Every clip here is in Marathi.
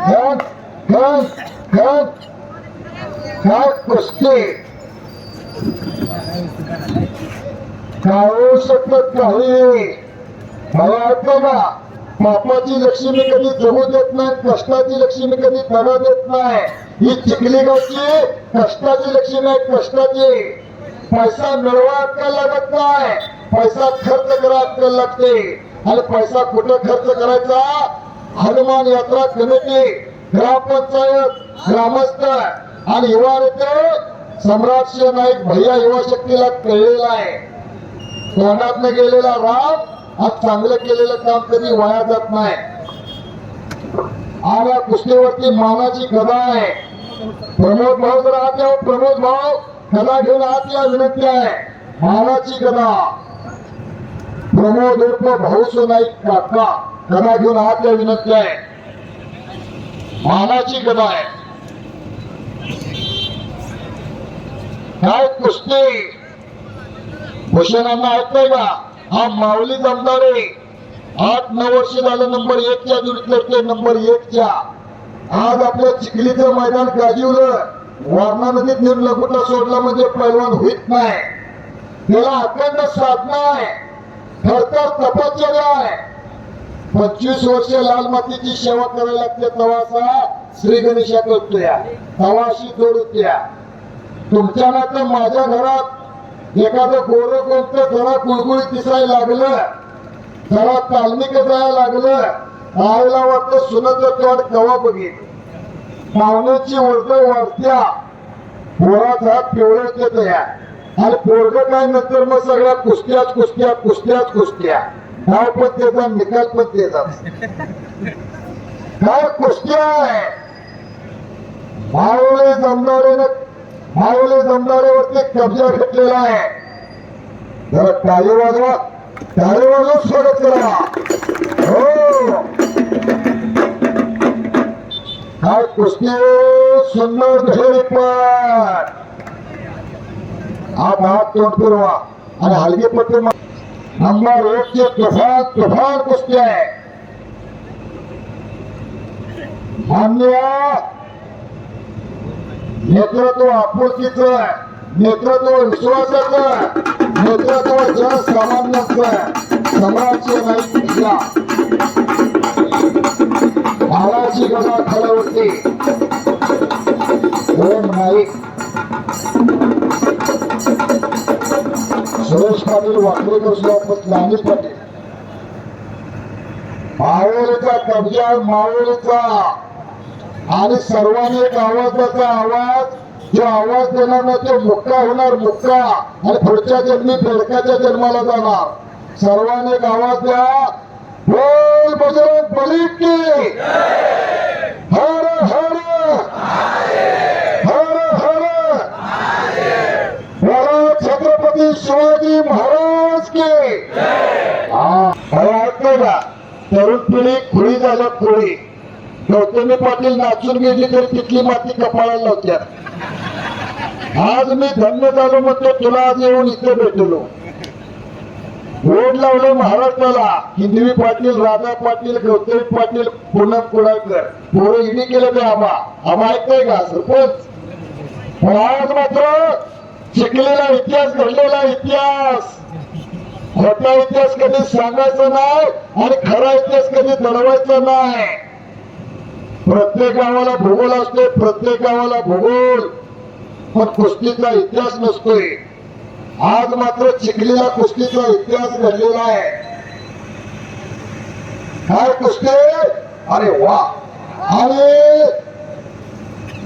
खत खत खत काय कुस्ती काय होऊ शकत काही मला वाटतं का पापाची लक्ष्मी कधी जगू देत नाही कृष्णाची लक्ष्मी कधी दगा देत नाही ही चिखली गावची कष्टाची लक्ष्मी आहे कृष्णाची पैसा मिळवा अक्कल लागत नाही. पैसा खर्च करा अक्कल लागते. आणि पैसा कुठं खर्च करायचा? हनुमान यात्रा कमिटी ग्रामपंचायत ग्रामस्थ आणि युवा नेते सम्राट नाईक भैया युवा शक्तीला कळलेला आहे. तोंडात गेलेला राम आज चांगलं केलेलं काम कधी वाया जात नाही. आणि या कुस्तीवरती मानाची कदा आहे. प्रमोद भाऊ जर आत या प्रमोद भाऊ कदा घेऊन आत या विनंती आहे. मानाची कदा प्रमोद उर्फ भाऊ सोनाईक काका. गदा घेऊन आत या विनंती आहे. मानाची गदा आहे. काय कुस्ती. भूषणांना ऐकतोय का? हा माऊली जमदारे. आठ नऊ वर्ष झालं नंबर एकच्या जुडीतले नंबर एकच्या आज आपल्या चिखलीचं मैदान गाजीवलं. वारणा नदीत नेऊन लघुटा सोडला म्हणजे पैलवान होत नाही. त्याला अखंड साधना आहे. थरथर तपश्चर्या आहे. पंचवीस वर्ष लाल मातीची सेवा करायला लागते तवासा श्री गणेशा करतोया. तवाशी जोडतोया. तुमच्याला तर माझ्या घरात एखादं गोर कोणतं जरा गुळगुळीत दिसायला लागलं जरा तालमिक जायला लागलं आईला वाटतं सुनत वाट कवा बघेल. पाहुण्याची वर्ग वाढत्या. पोराचा हात येत या आणि पोरग काय नंतर मग सगळ्या कुस्त्याच कुस्त्या कुस्त्याच कुस्त्या. नाव पण त्याचा निकाल पण त्याचा काय कुस्त्या आहे? मावळे जमणाऱ्यानं मावळे जमणाऱ्यावरती कब्जा घेतलेला आहे. जरा टाळी वाजवा. टाळी वाजवून स्वागत करा. हो. काय कुस्ती सुंदर ढेरपाट हात हात तोंड फिरवा. आणि हलगी पट्टी मा- नंबर एक चे तुफान तुफान कुस्ती आहे मान्य नेतृत्व आपुलकीचं नेतृत्व विश्वासाचं नेतृत्व जनसामान्याचं सम्राटचे नाही भिजला महाराजी गदा खळवती ओम नाईक सुरेश पाटील वाकडेकर सभापत नानी पाटील. मावळीचा कब्जा मावळीचा. आणि सर्वांनी एक आवाजाचा आवाज जो आवाज देणार ना तो मुक्का होणार मुक्का. आणि पुढच्या जन्मी बेडकाच्या जन्माला जाणार. सर्वांनी एक आवाज द्या बोल बजरंग बली की हर हर हर बोला छत्रपती शिवाजी महाराज के. हा मला ऐकलं का तरुण पिढी खुळी झाल्या खुळी. गौतमी पाटील नाचून गेली तरी तिथली माती कपाळाला नव्हत्या आज मी धन्य झालो म्हणतो तुला आज येऊन इथे भेटलो. बोर्ड लावलं महाराष्ट्राला. हिंदवी पाटील राधा पाटील गौतमी पाटील पूनम कुडाळकर. पोरं इडी केलं ते आम्हा आम्हा ऐकतोय का? सरपंच. पण आज मात्र शिकलेला इतिहास घडलेला इतिहास. खोटा इतिहास कधी सांगायचा नाही आणि खरा इतिहास कधी दडवायचा नाही. प्रत्येक गावाला भूगोल असतो प्रत्येक गावाला भूगोल. पण कुस्तीचा इतिहास नसतोय. आज मात्र चिखलीला कुस्तीचा इतिहास घडलेला आहे. काय कुस्ती? अरे वा. आणि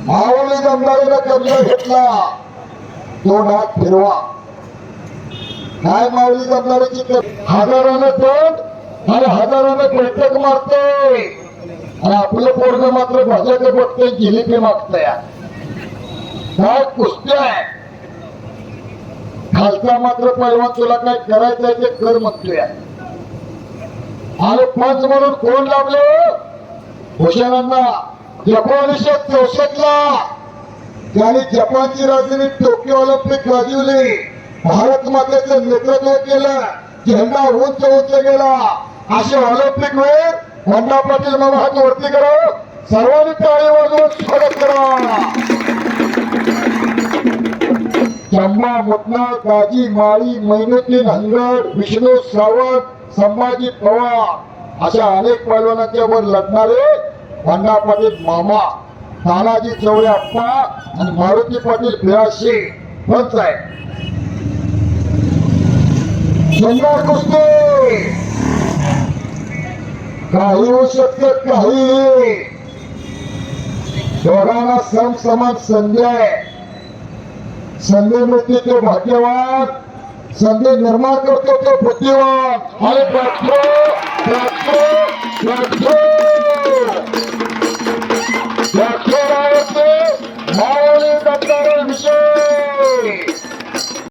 मावळी जमदारीनं कब्जा घेतला. तो हात फिरवा. काय माऊली जमणाऱ्याची चित्र? हजारानं तोंड आणि हजारानं पेटक मारतोय. आणि आपलं पोरग मात्र भजक बघतोय जिलेबी मागतोय. काय कुस्त्या आहे? खालचा मात्र पहिला तुला काय करायचंय ते कर म्हणतोय. आणि पंच म्हणून कोण लाभले? हुशारांना. एकोणीसशे चौसष्ट ला त्यांनी जपानची राजधानी टोकियो ऑलिम्पिक गाजवली भारत मातेचं नेतृत्व केलं झेंडा उंच उंच गेला असे ऑलिम्पिक वेळ होंडा पाटील मामा हात वरती करा. सर्वांनी टाळी वाजवून स्वागत करा. चंबा मुतना काजी माळी मैनुद्दीन हंगड विष्णू सावंत संभाजी पवार अशा अनेक पैलवानांच्या वर लढणारे बंडा पाटील मामा. तानाजी चवळे अप्पा आणि मारुती पाटील बिराशी पंच आहे सुंदर कुस्ती! काही होऊ शकते काही. दोघांना सम समान संधी आहे. संधी मिळते तो भाग्यवान संधी निर्माण करतो तो बुद्धिवान. आणि प्रार्थो प्रार्थो प्रार्थो